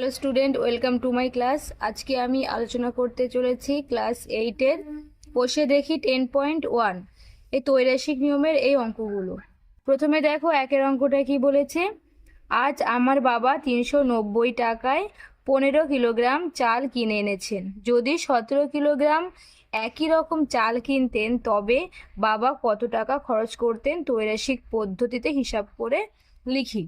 Hello student welcome to my class আজকে আমি আলোচনা করতে চলেছি ক্লাস এইটের বসে দেখি টেন পয়েন্ট ওয়ান এই তৈরাসিক নিয়মের এই অঙ্কগুলো। প্রথমে দেখো একের অঙ্কটা কি বলেছে? আজ আমার বাবা তিনশো নব্বই টাকায় পনেরো কিলোগ্রাম চাল কিনে এনেছেন। যদি সতেরো কিলোগ্রাম একই রকম চাল কিনতেন, তবে বাবা কত টাকা খরচ করতেন? তৈরাসিক পদ্ধতিতে হিসাব করে লিখি।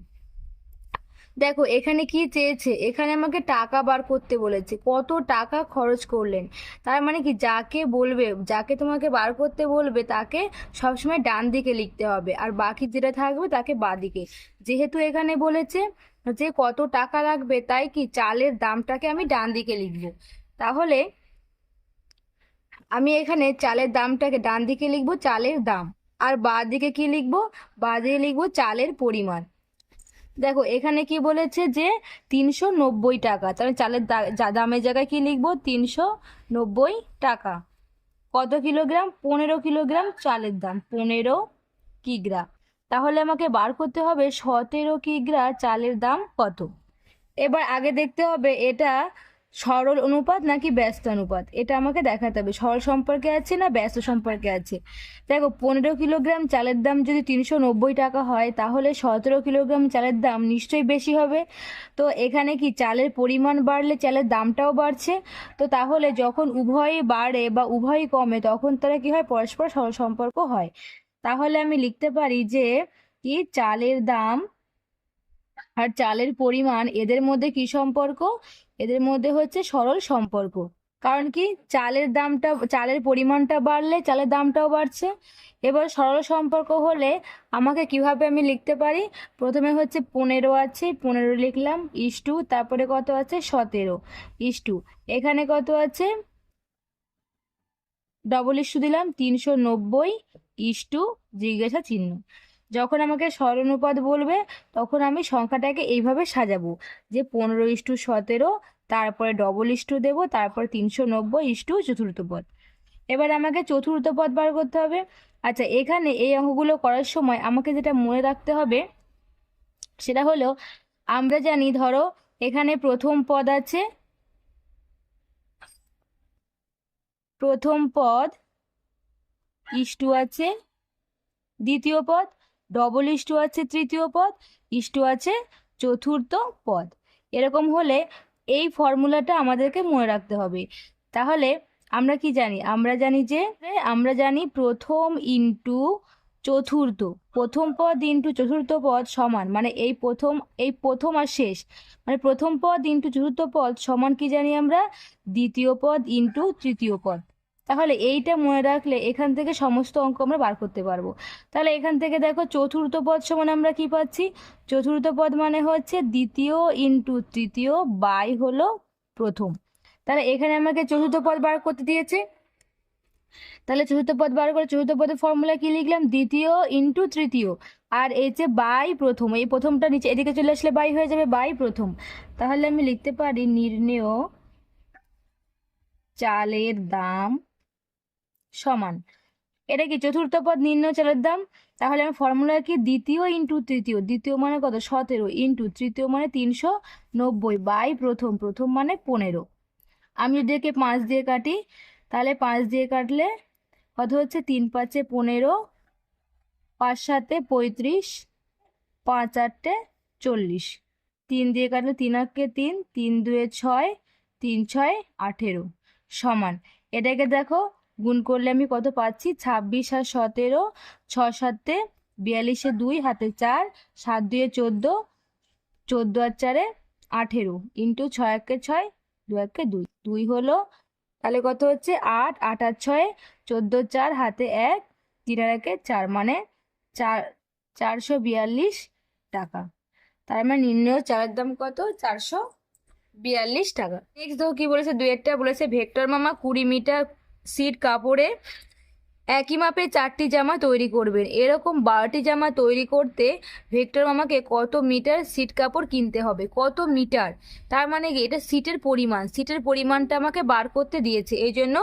দেখো, এখানে কি চেয়েছে? এখানে আমাকে টাকা বার করতে বলেছে। কত টাকা খরচ করলেন? তার মানে কি, যাকে বলবে, যাকে তোমাকে বার করতে বলবে, তাকে সবসময় ডান দিকে লিখতে হবে। আর বাকি যেটা থাকবে, তাকে বাঁ দিকে। যেহেতু এখানে বলেছে যে কত টাকা লাগবে, তাই কি চালের দামটাকে আমি ডান দিকে লিখব। তাহলে আমি এখানে চালের দামটাকে ডান দিকে লিখব, চালের দাম। আর বাঁ দিকে কি লিখব? বাঁ দিকে লিখব চালের পরিমাণ। দেখো, এখানে কি বলেছে যে তিনশো নব্বই টাকা। তাহলে চালের দামের জায়গায় কি লিখব? তিনশো নব্বই টাকা। কত কিলোগ্রাম? পনেরো কিলোগ্রাম চালের দাম। পনেরো কিগ্রা। তাহলে আমাকে বার করতে হবে সতেরো কিগ্রা চালের দাম কত? এবার আগে দেখতে হবে এটা সরল অনুপাত নাকি ব্যস্ত অনুপাত? এটা আমাকে দেখাতে হবে। সরল সম্পর্কে আছে না ব্যস্ত সম্পর্কে আছে? দেখো, পনেরো কিলোগ্রাম চালের দাম যদি তিনশো নব্বই টাকা হয়, তাহলে সতেরো কিলোগ্রাম চালের দাম নিশ্চয়ই বেশি হবে। তো এখানে কি চালের পরিমাণ বাড়লে চালের দামটাও বাড়ছে? তো তাহলে যখন উভয়ই বাড়ে বা উভয়ই কমে, তখন তারা কি হয়? পরস্পর সরল সম্পর্ক হয়। তাহলে আমি লিখতে পারি যে, কি চালের দাম আর চালের পরিমাণ, এদের মধ্যে কি সম্পর্ক? এদের মধ্যে হচ্ছে সরল সম্পর্ক। কারণ কি? চালের দামটা, চালের পরিমাণটা বাড়লে চালের দামটাও বাড়ছে। এবার সরল সম্পর্ক হলে আমাকে কীভাবে আমি লিখতে পারি? প্রথমে হচ্ছে পনেরো আছে, পনেরো লিখলাম, ইস টু, তারপরে কত আছে? সতেরো, ইস টু। এখানে কত আছে? ডবল ইস্টু দিলাম, তিনশো নব্বই, ইস টু, জিজ্ঞাসা চিহ্ন। যখন আমাকে স্মরণুপাত বলবে, তখন আমি সংখ্যাটাকে এইভাবে সাজাবো যে পনেরো ইস্টু সতেরো তারপরে ডবল ইস্টু দেবো, তারপর তিনশো নব্বই ইস্টু চতুর্থ পদ। এবার আমাকে চতুর্থ পদ বার করতে হবে। আচ্ছা এখানে এই অঙ্কগুলো করার সময় আমাকে যেটা মনে রাখতে হবে, সেটা হলো, আমরা জানি ধরো, এখানে প্রথম পদ আছে। প্রথম পদ ইস্টু আছে, দ্বিতীয় পদ ডবল ইস্টু আছে, তৃতীয় পদ ইস্টু আছে, চতুর্থ পদ। এরকম হলে এই ফর্মুলাটা আমাদেরকে মনে রাখতে হবে। তাহলে আমরা কি জানি? আমরা জানি যে, আমরা জানি প্রথম ইন্টু চতুর্থ। প্রথম পদ ইন্টু চতুর্থ পদ সমান। মানে এই প্রথম এই প্রথম আর শেষ। মানে প্রথম পদ ইন্টু চতুর্থ পদ সমান কি জানি আমরা? দ্বিতীয় পদ ইন্টু তৃতীয় পদ। তাহলে এইটা মনে রাখলে এখান থেকে সমস্ত অঙ্ক আমরা বার করতে পারব। তাহলে এখান থেকে দেখো চতুর্থ পদ সমান আমরা কি পাচ্ছি? চতুর্থ পদ মানে হচ্ছে দ্বিতীয় ইন্টু তৃতীয় বাই হলো প্রথম। তাহলে এখানে আমাকে চতুর্থ পদ বার করতে দিয়েছে। তাহলে চতুর্থ পদ বার করে চতুর্থ পদের ফর্মুলা কি লিখলাম? দ্বিতীয় ইন্টু তৃতীয়। আর এই যে বাই প্রথম, এই প্রথমটা নিচে, এদিকে চলে আসলে বাই হয়ে যাবে বাই প্রথম। তাহলে আমি লিখতে পারি নির্ণেয় চালের দাম সমান। এটা কি চতুর্থ পদ নির্ণয় চালের দাম? তাহলে আমি ফর্মুলা কি? দ্বিতীয় ইন্টু তৃতীয়। দ্বিতীয় মানে কত? সতেরো ইন্টু তৃতীয় মানে তিনশো নব্বই বাই প্রথম। প্রথম মানে পনেরো। আমি যদি একে পাঁচ দিয়ে কাটি, তাহলে পাঁচ দিয়ে কাটলে কত হচ্ছে? তিন পাঁচে পনেরো, পাঁচ সাতে পঁয়ত্রিশ, পাঁচ আটটে চল্লিশ। তিন দিয়ে কাটলে তিন আটকে তিন তিন দুয়ে ছয়, তিন ছয় আঠেরো। সমান। এটাকে দেখো গুণ করলে আমি কত পাচ্ছি? ছাব্বিশ আর সতেরো, ছ সাতে, বিয়াল্লিশে দুই, হাতে চার, সাত দুয়ে চোদ্দ চোদ্দ আর চারে আঠেরো, ইন্টু ছয় একে ছয়, দু একে দুই। দুই হলো, তাহলে কত হচ্ছে? আট আট আর ছয়ে, চোদ্দ চার, হাতে এক, তিন আর একে চার মানে চার, চারশো বিয়াল্লিশ টাকা। তার মানে নির্ণয় চালের দাম কত? চারশো বিয়াল্লিশ টাকা। নেক্সট দেখো কি বলেছে? দুয়েরটা বলেছে, ভেক্টর মামা কুড়ি মিটার সিট কাপড়ে একই মাপে চারটি জামা তৈরি করবেন। এরকম বারোটি জামা তৈরি করতে ভেক্টর মামাকে কত মিটার সিট কাপড় কিনতে হবে? কত মিটার? তার মানে এটা সিটের পরিমাণ। সিটের পরিমাণটা আমাকে বার করতে দিয়েছে। এই জন্য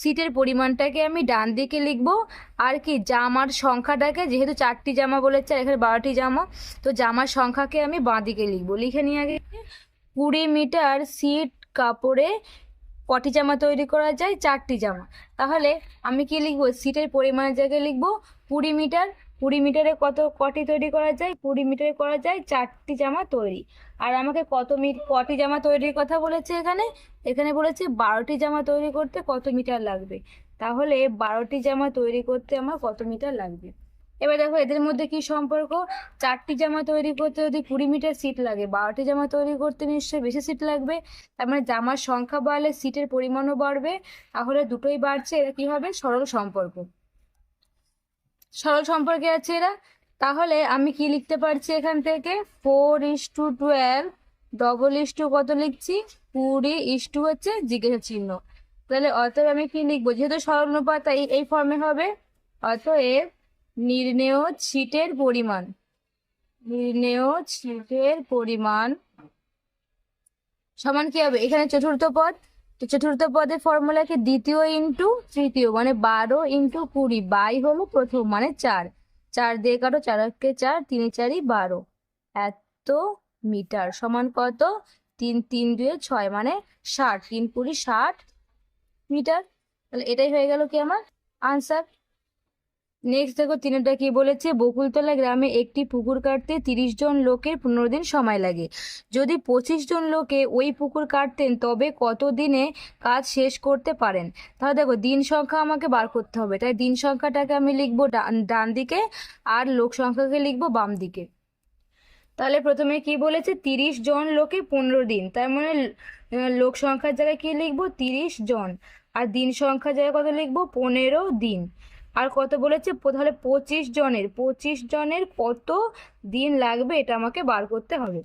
সিটের পরিমাণটাকে আমি ডান দিকে লিখব। আর কি, জামার সংখ্যাটাকে, যেহেতু চারটি জামা বলেছে, আর এখানে বারোটি জামা, তো জামার সংখ্যাকে আমি বাঁ দিকে লিখব। লিখে নিয়ে আগে, কুড়ি মিটার সিট কাপড়ে কটি জামা তৈরি করা যায়, চারটি জামা। তাহলে আমি কি লিখব? সিটের পরিমাণের জায়গায় লিখব। কুড়ি মিটার, কুড়ি মিটারে কত কটি তৈরি করা যায়? কুড়ি মিটারে করা যায়, চারটি জামা তৈরি। আর আমাকে কত মিট কটি জামা তৈরির কথা বলেছে এখানে? এখানে বলেছে বারোটি জামা তৈরি করতে কত মিটার লাগবে? তাহলে বারোটি জামা তৈরি করতে আমার কত মিটার লাগবে? এবার দেখো এদের মধ্যে কি সম্পর্ক? চারটি জামা তৈরি করতে যদি কুড়ি মিটার সিট লাগে, বারোটি জামা তৈরি করতে নিশ্চয়ই বেশি সিট লাগবে। তার মানে জামার সংখ্যা বাড়লে সিটের পরিমাণও বাড়বে। তাহলে দুটোই বাড়ছে, এরা কি হবে? সরল সম্পর্ক। সরল সম্পর্কে আছে এরা। তাহলে আমি কি লিখতে পারছি এখান থেকে? Four is to twelve double is to কত লিখছি? কুড়ি ইস টু হচ্ছে জিজ্ঞাসা চিহ্ন। তাহলে অতএব আমি কি লিখব? যেহেতু সরল অনুপাত এই ফর্মে হবে। অতএব নির্ণেয় ছিটের পরিমাণ। নির্ণেয় ছিটের পরিমাণ সমান কি হবে? এখানে চতুর্থ পদ। তো চতুর্থ পদের ফর্মুলা কি দ্বিতীয় ইন্টু তৃতীয় মানে বারো ইন্টু কুড়ি, বাই হলো প্রথম মানে চার। চার দিয়ে কাটো, চার একে চার, তিনে চারই বারো। এত মিটার। সমান কত? তিন তিন দুয়ে ছয় মানে ষাট। তিন কুড়ি, ষাট মিটার। তাহলে এটাই হয়ে গেল কি আমার? আনসার নেক্সট দেখো, তিনটা কি বলেছে? বকুলতলা গ্রামে একটি পুকুর কাটতে তিরিশ জন লোকের পনেরো দিন সময় লাগে। যদি পঁচিশ জন লোকে ওই পুকুর কাটতেন, তবে কত দিনে কাজ শেষ করতে পারেন? তাহলে দেখো, দিন সংখ্যা আমাকে বার করতে হবে। তাই দিন সংখ্যাটাকে আমি লিখব ডান দিকে আর লোক সংখ্যাকে লিখব বাম দিকে। তাহলে প্রথমে কি বলেছে? তিরিশ জন লোকে পনেরো দিন। তার মানে লোক সংখ্যার জায়গায় কি লিখব? তিরিশ জন। আর দিন সংখ্যার জায়গায় কত লিখব? পনেরো দিন। আর কত বলেছে? তাহলে পঁচিশ জনের পঁচিশ জনের কত দিন লাগবে? এটা আমাকে বার করতে হবে।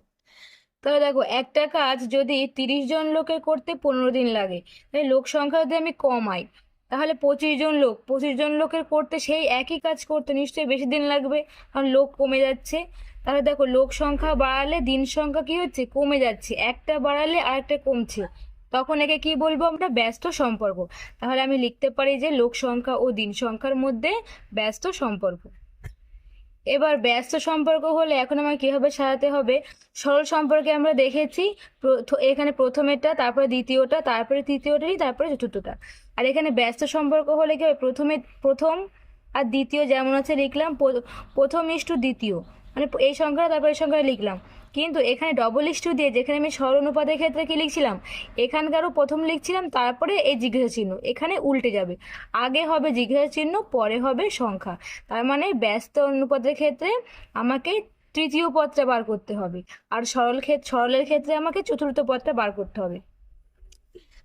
তাহলে দেখো, একটা কাজ যদি তিরিশ জন লোকের করতে পনেরো দিন লাগে, তাহলে লোক সংখ্যা যদি আমি কমাই, তাহলে পঁচিশ জন লোক, পঁচিশ জন লোকের করতে সেই একই কাজ করতে নিশ্চয়ই বেশি দিন লাগবে, কারণ লোক কমে যাচ্ছে। তাহলে দেখো, লোক সংখ্যা বাড়ালে দিন সংখ্যা কি হচ্ছে? কমে যাচ্ছে। একটা বাড়ালে আরেকটা কমছে। তখন একে কি বলব আমরা? ব্যস্ত সম্পর্ক। তাহলে আমি লিখতে পারি যে লোক সংখ্যা ও দিন সংখ্যার মধ্যে ব্যস্ত সম্পর্ক। এবার ব্যস্ত সম্পর্ক হলে এখন আমার কীভাবে সাজাতে হবে? সরল সম্পর্কে আমরা দেখেছি এখানে প্রথমেরটা, তারপরে দ্বিতীয়টা, তারপরে তৃতীয়টাই তারপরে চতুর্থটা। আর এখানে ব্যস্ত সম্পর্ক হলে কি হবে? প্রথমে, প্রথম আর দ্বিতীয় যেমন আছে লিখলাম, প্র- প্রথম ইস্টু দ্বিতীয়। মানে এই সংখ্যাটা, তারপরে এই সংখ্যাটা লিখলাম। কিন্তু এখানে ডবল ইস্টু দিয়ে যেখানে আমি সরল অনুপাতের ক্ষেত্রে কি লিখছিলাম? এখানকারও প্রথম লিখছিলাম, তারপরে এই জিজ্ঞাসা চিহ্ন। এখানে উল্টে যাবে। আগে হবে জিজ্ঞাসা চিহ্ন, পরে হবে সংখ্যা। তার মানে ব্যস্ত অনুপাতের ক্ষেত্রে আমাকে তৃতীয় পদটা বার করতে হবে। আর সরল ক্ষেত্রে সরলের ক্ষেত্রে আমাকে চতুর্থ পদটা বার করতে হবে।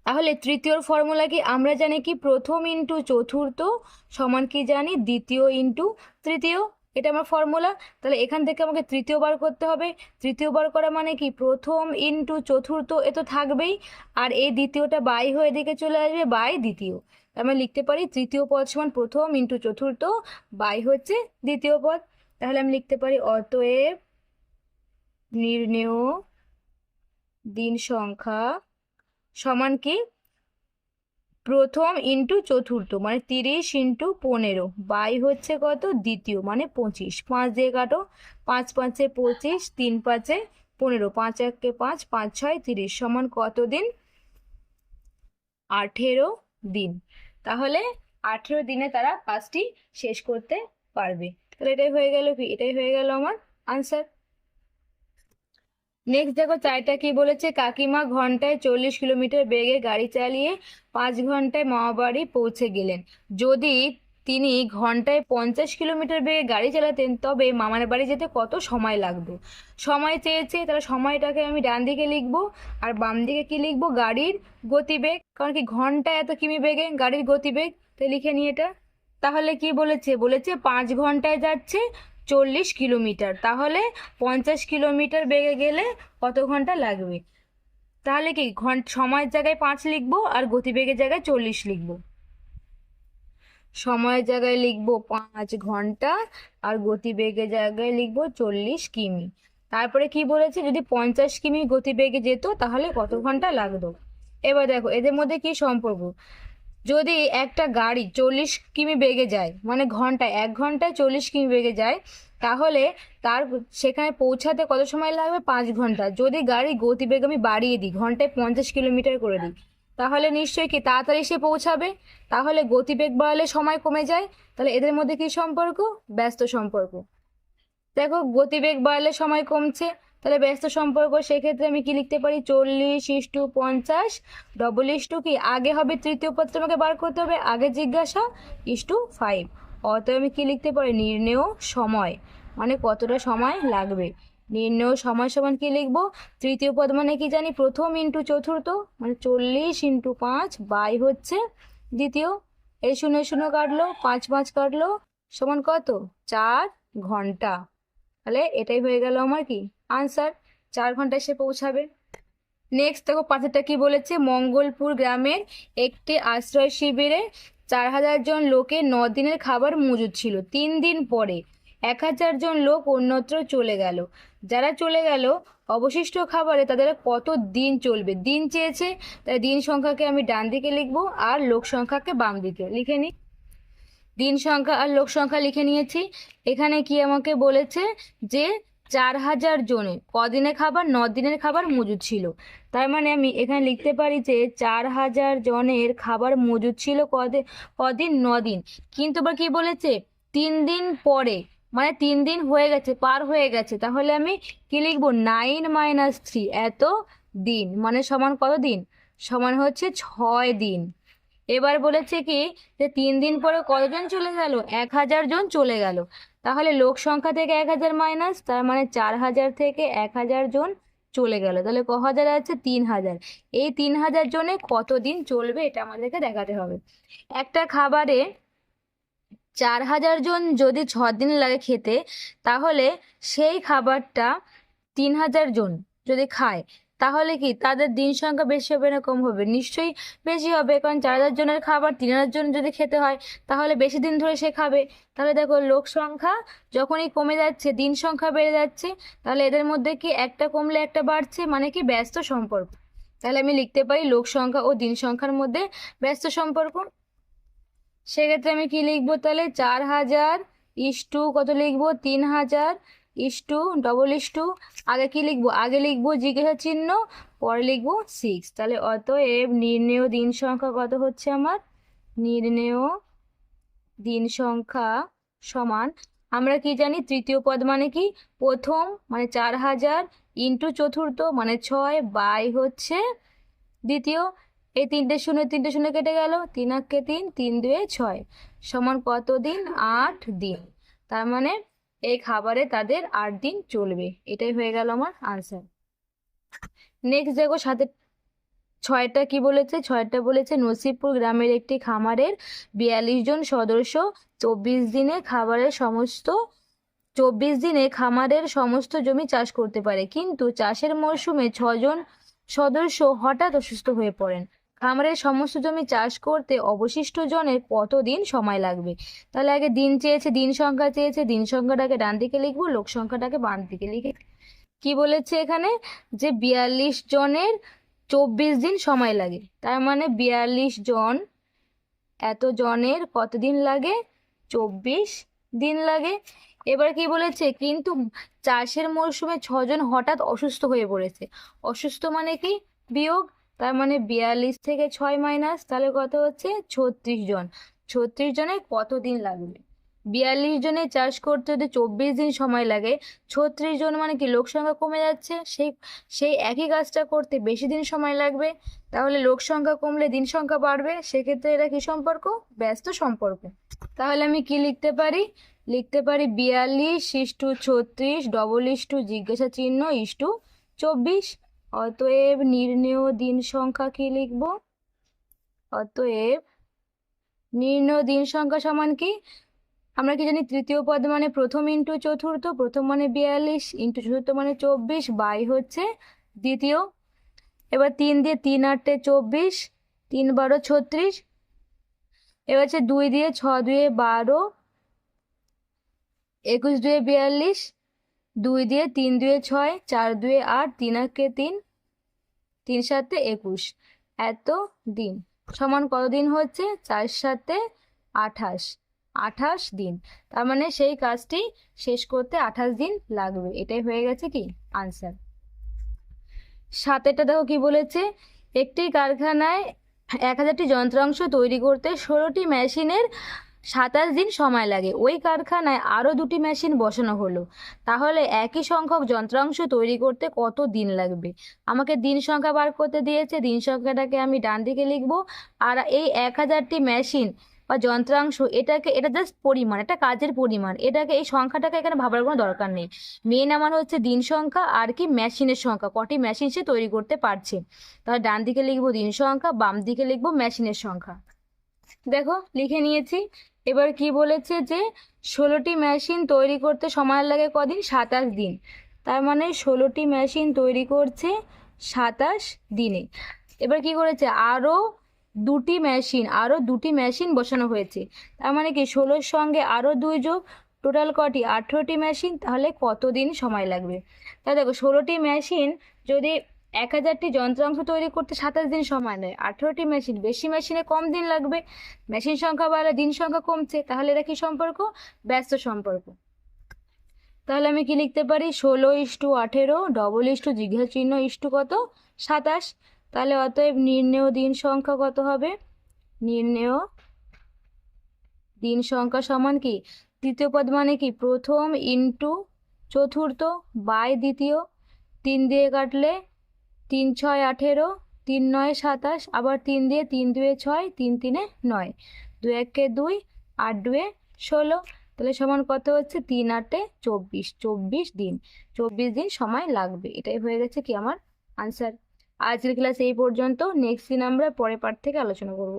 তাহলে তৃতীয়র ফর্মুলা কি? আমরা জানি কি? প্রথম ইন্টু চতুর্থ সমান কি জানি? দ্বিতীয় ইন্টু তৃতীয়। এটা আমার ফর্মুলা তাহলে এখান থেকে আমাকে তৃতীয় বার করতে হবে। তৃতীয় বার করা মানে কি? প্রথম ইন্টু চতুর্থ এ তো থাকবেই। আর এই দ্বিতীয়টা বাই হয়ে দিকে চলে আসবে বাই দ্বিতীয়। আমরা লিখতে পারি তৃতীয় পদ সমান প্রথম ইন্টু চতুর্থ বাই হচ্ছে দ্বিতীয় পদ। তাহলে আমি লিখতে পারি অতএব নির্ণেয় দিন সংখ্যা সমান কি? প্রথম ইন্টু চতুর্থ মানে তিরিশ ইন্টু পনেরো, বাই হচ্ছে কত? দ্বিতীয় মানে পঁচিশ। পাঁচ দিয়ে কাটো, পাঁচ পাঁচে পঁচিশ, তিন পাঁচে পনেরো, পাঁচ একে পাঁচ পাঁচ ছয় তিরিশ, সমান কত দিন? আঠেরো দিন। তাহলে আঠেরো দিনে তারা কাজটি শেষ করতে পারবে। তাহলে এটাই হয়ে গেল কি? এটাই হয়ে গেল আমার আনসার নেক্সট দেখো চারটা কি বলেছে? কাকিমা ঘন্টায় চল্লিশ কিলোমিটার বেগে গাড়ি চালিয়ে পাঁচ ঘন্টায় মামাবাড়ি পৌঁছে গেলেন। যদি তিনি ঘন্টায় পঞ্চাশ কিলোমিটার বেগে গাড়ি চালাতেন, তবে মামার বাড়ি যেতে কত সময় লাগতো? সময় চেয়েছে, তাহলে সময়টাকে আমি ডান দিকে লিখব আর বাম দিকে কি লিখব? গাড়ির গতিবেগ। কারণ কি ঘন্টায় এত কিমি বেগে, গাড়ির গতিবেগ। তো লিখে নিই এটা। তাহলে কি বলেছে? বলেছে পাঁচ ঘন্টায় যাচ্ছে চল্লিশ কিলোমিটার। তাহলে পঞ্চাশ কিলোমিটার বেগে গেলে কত ঘণ্টা লাগবে? তাহলে কি ঘণ্টা সময়ের জায়গায় পাঁচ লিখব আর গতিবেগের জায়গায় চল্লিশ লিখব? সময়ের জায়গায় লিখব পাঁচ ঘণ্টা আর গতিবেগের জায়গায় লিখব চল্লিশ কিমি। তারপরে কি বলেছে? যদি পঞ্চাশ কিমি গতিবেগে যেত তাহলে কত ঘণ্টা লাগতো? এবার দেখো, এদের মধ্যে কি সম্পর্ক? যদি একটা গাড়ি চল্লিশ কিমি বেগে যায় মানে ঘন্টায়, এক ঘন্টায় চল্লিশ কিমি বেগে যায়, তাহলে তার সেখানে পৌঁছাতে কত সময় লাগবে? পাঁচ ঘণ্টা। যদি গাড়ির গতিবেগ আমি বাড়িয়ে দিই, ঘন্টায় পঞ্চাশ কিলোমিটার করে দিই, তাহলে নিশ্চয়ই কি তাড়াতাড়ি সে পৌঁছাবে? তাহলে গতিবেগ বাড়ালে সময় কমে যায়? তাহলে এদের মধ্যে কি সম্পর্ক? ব্যস্ত সম্পর্ক। দেখো, গতিবেগ বাড়লে সময় কমছে। তাহলে ব্যস্ত সম্পর্ক, সেক্ষেত্রে আমি কি লিখতে পারি? চল্লিশ ইস টু পঞ্চাশ ডবল ইস টু কি? আগে হবে তৃতীয় পদ তোমাকে বার করতে হবে। আগে জিজ্ঞাসা ইস টু ফাইভ অতএব আমি কি লিখতে পারি? নির্ণেয় সময়। মানে কতটা সময় লাগবে? নির্ণেয় সময় সমান কি লিখব? তৃতীয় পদ মানে কি জানি? প্রথম ইন্টু চতুর্থ মানে চল্লিশ ইন্টু পাঁচ বাই হচ্ছে দ্বিতীয়। এই শূন্য শূন্য কাটলো, পাঁচ পাঁচ কাটলো, সমান কত? চার ঘণ্টা। তাহলে এটাই হয়ে গেল আমার কি? আনসার চার ঘন্টায় সে পৌঁছাবে। নেক্সট দেখো পাঁচটা কি বলেছে? মঙ্গলপুর গ্রামের একটি আশ্রয় শিবিরে চার হাজার জন লোকের ন দিনের খাবার মজুদ ছিল। তিন দিন পরে এক হাজার জন লোক অন্যত্র চলে গেল। যারা চলে গেল, অবশিষ্ট খাবারে তাদের কত দিন চলবে? দিন চেয়েছে, তাই দিন সংখ্যাকে আমি ডান দিকে লিখব আর লোক সংখ্যাকে বাম দিকে লিখে নিই। দিন সংখ্যা আর লোক সংখ্যা লিখে নিয়েছি। এখানে কি আমাকে বলেছে যে চার হাজার জনের, কদিনের খাবার ন দিনের খাবার মজুদ ছিল। তার মানে আমি এখানে লিখতে পারি যে চার হাজার জনের খাবার মজুদ ছিল কদিন কদিন ন দিন কিন্তু আবার কি বলেছে? তিন দিন পরে মানে তিন দিন হয়ে গেছে, পার হয়ে গেছে। তাহলে আমি কি লিখব? নাইন মাইনাস থ্রি, এত দিন। মানে সমান কত দিন? সমান হচ্ছে ছয় দিন। এবার বলেছে কি? যে তিন দিন পরে কতজন চলে গেল? এক হাজার জন চলে গেল। তাহলে লোক সংখ্যা থেকে এক হাজার মাইনাস তার মানে চার হাজার থেকে এক হাজার জন চলে গেল। তাহলে ক হাজার আছে? তিন হাজার। এই তিন হাজার জনে কতদিন চলবে এটা আমাদেরকে দেখাতে হবে। একটা খাবারে চার হাজার জন যদি ছ দিন লাগে খেতে, তাহলে সেই খাবারটা তিন হাজার জন যদি খায় তাহলে কি তাদের দিন সংখ্যা বেশি হবে না কম হবে? নিশ্চয়ই বেশি হবে, কারণ চার হাজার জনের খাবার তিন হাজার জন যদি খেতে হয়, তাহলে বেশি দিন ধরে সে খাবে। তাহলে দেখো লোক সংখ্যা যখনই কমে যাচ্ছে, দিন সংখ্যা বেড়ে যাচ্ছে, তাহলে এদের মধ্যে কি একটা কমলে একটা বাড়ছে? মানে কি ব্যস্ত সম্পর্ক। তাহলে আমি লিখতে পারি লোক সংখ্যা ও দিন সংখ্যার মধ্যে ব্যস্ত সম্পর্ক। সেক্ষেত্রে আমি কি লিখব তাহলে? চার হাজার ইস্টু কত লিখব? তিন হাজার ইস্টু ডবল ইস টু আগে কি লিখব? আগে লিখব জিজ্ঞাসা চিহ্ন, পরে লিখব সিক্স তাহলে অতএব নির্ণেয় দিন সংখ্যা কত হচ্ছে আমার? নির্ণেয় দিন সংখ্যা সমান, আমরা কি জানি? তৃতীয় পদ মানে কি? প্রথম মানে চার হাজার ইন্টু চতুর্থ মানে ছয়, বাই হচ্ছে দ্বিতীয়। এই তিনটে শূন্য তিনটে শূন্য কেটে গেল। তিন আঁকে তিন তিন দুয়ে ছয়। সমান কত দিন? আট দিন। তার মানে এই খাবারে তাদের আট দিন চলবে। এটাই হয়ে গেল আমার আনসার নেক্সট দেখো সাথে ছয়টা কি বলেছে? ছয়টা বলেছে, নসিবপুর গ্রামের একটি খামারের বিয়াল্লিশ জন সদস্য চব্বিশ দিনে খাবারের সমস্ত, চব্বিশ দিনে খামারের সমস্ত জমি চাষ করতে পারে। কিন্তু চাষের মরশুমে ছজন সদস্য হঠাৎ অসুস্থ হয়ে পড়েন। খামারের সমস্ত জমি চাষ করতে অবশিষ্ট জনের কতদিন সময় লাগবে? তাহলে আগে দিন চেয়েছে, দিন সংখ্যা চেয়েছে, দিন সংখ্যাটাকে ডান দিকে লিখব, লোক সংখ্যাটাকে বাম দিকে লিখে কি বলেছে এখানে? যে বিয়াল্লিশ জনের চব্বিশ দিন সময় লাগে। তার মানে বিয়াল্লিশ জন এত জনের কতদিন লাগে? চব্বিশ দিন লাগে। এবার কি বলেছে? কিন্তু চাষের মরশুমে ছজন হঠাৎ অসুস্থ হয়ে পড়েছে। অসুস্থ মানে কি? বিয়োগ তার মানে বিয়াল্লিশ থেকে ছয় মাইনাস তাহলে কত হচ্ছে? ছত্রিশ জন। ছত্রিশ জনের কত দিন লাগবে? বিয়াল্লিশ জনে চাষ করতে যদি চব্বিশ দিন সময় লাগে, ছত্রিশ জন মানে কি লোক সংখ্যা কমে যাচ্ছে? সেই সেই একই কাজটা করতে বেশি দিন সময় লাগবে, তাহলে লোক সংখ্যা কমলে দিন সংখ্যা বাড়বে, সেক্ষেত্রে এটা কি সম্পর্ক? ব্যস্ত সম্পর্ক। তাহলে আমি কি লিখতে পারি? লিখতে পারি বিয়াল্লিশ ইস্টু ছত্রিশ ডবল ইস্টু জিজ্ঞাসা চিহ্ন ইস্টু চব্বিশ। অতএব নির্ণেয় দিন সংখ্যা কি লিখব? অতএব নির্ণেয় দিন সংখ্যা সমান কি? আমরা কি জানি তৃতীয় পদ মানে প্রথম ইন্টু চতুর্থ, প্রথম মানে বিয়াল্লিশ, ইন্টু চতুর্থ মানে চব্বিশ, বাই হচ্ছে দ্বিতীয়। এবার তিন দিয়ে তিন আটটে চব্বিশ, তিন বারো ছত্রিশ। এবার হচ্ছে দুই দিয়ে ছ দুয়ে বারো, একুশ দুয়ে বিয়াল্লিশ দুই দিয়ে তিন দুয়ে ছয়, চার দুয়ে আট, তিন একে তিন তিন সাতে একুশ। এত দিন। সমান কত দিন হচ্ছে চার সাতে আঠাশ। আঠাশ দিন। তার মানে সেই কাজটি শেষ করতে আঠাশ দিন লাগবে। এটাই হয়ে গেছে কি? আনসার সাতেরটা দেখো কি বলেছে? একটি কারখানায় এক হাজারটি যন্ত্রাংশ তৈরি করতে ষোলোটি মেশিনের সাতাশ দিন সময় লাগে। ওই কারখানায় আরও দুটি মেশিন বসানো হলো। তাহলে একই সংখ্যক যন্ত্রাংশ তৈরি করতে কত দিন লাগবে? আমাকে দিন সংখ্যা বার করতে দিয়েছে। দিন সংখ্যাটাকে আমি ডান দিকে লিখব। আর এই এক হাজারটি মেশিন বা যন্ত্রাংশ, এটাকে, এটা জাস্ট পরিমাণ, এটা কাজের পরিমাণ। এটাকে, এই সংখ্যাটাকে এখানে ভাবার কোনো দরকার নেই। মেন আমার হচ্ছে দিন সংখ্যা আর কি মেশিনের সংখ্যা, কটি মেশিন সে তৈরি করতে পারছে। তাহলে ডান দিকে লিখব দিন সংখ্যা, বাম দিকে লিখব মেশিনের সংখ্যা। দেখো, লিখে নিয়েছি। এবার কি বলেছে যে, ষোলোটি মেশিন তৈরি করতে সময় লাগে কদিন? সাতাশ দিন। তার মানে ষোলোটি মেশিন তৈরি করছে সাতাশ দিনে। এবার কি করেছে? আরও দুটি মেশিন আরও দুটি মেশিন বসানো হয়েছে। তার মানে কি, ষোলোর সঙ্গে আরও দুই যোগ টোটাল কটি? আঠেরোটি মেশিন তাহলে কতদিন সময় লাগবে? তাই দেখো, ষোলোটি মেশিন যদি এক হাজারটি যন্ত্রাংশ তৈরি করতে সাতাশ দিন সময় নেয়। আঠেরোটি মেশিন, বেশি মেশিনে কম দিন লাগবে। মেশিন সংখ্যা বাড়লে দিন সংখ্যা কমছে। তাহলে এটা কি সম্পর্ক? ব্যস্ত সম্পর্ক। তাহলে আমি কি লিখতে পারি? ষোলো ইস্টু আঠেরো ডবল ইস্টু জিজ্ঞাসা চিহ্ন ইস্টু কত? সাতাশ। তাহলে অতএব নির্ণেয় দিন সংখ্যা কত হবে? নির্ণেয় দিন সংখ্যা সমান কি? তৃতীয় পদ মানে কি? প্রথম ইন্টু চতুর্থ বাই দ্বিতীয়। তিন দিয়ে কাটলে তিন ছয় আঠেরো, তিন নয় সাতাশ, আবার তিন দিয়ে তিন দুয়ে ছয়, তিন তিনে নয়। দু একে দুই, আট দুয়ে ষোলো। তাহলে সমান কত হচ্ছে? তিন আটে চব্বিশ। চব্বিশ দিন। চব্বিশ দিন সময় লাগবে। এটাই হয়ে গেছে কি আমার আনসার আজকের ক্লাস এই পর্যন্ত। নেক্সট দিন আমরা পরের পার থেকে আলোচনা করব।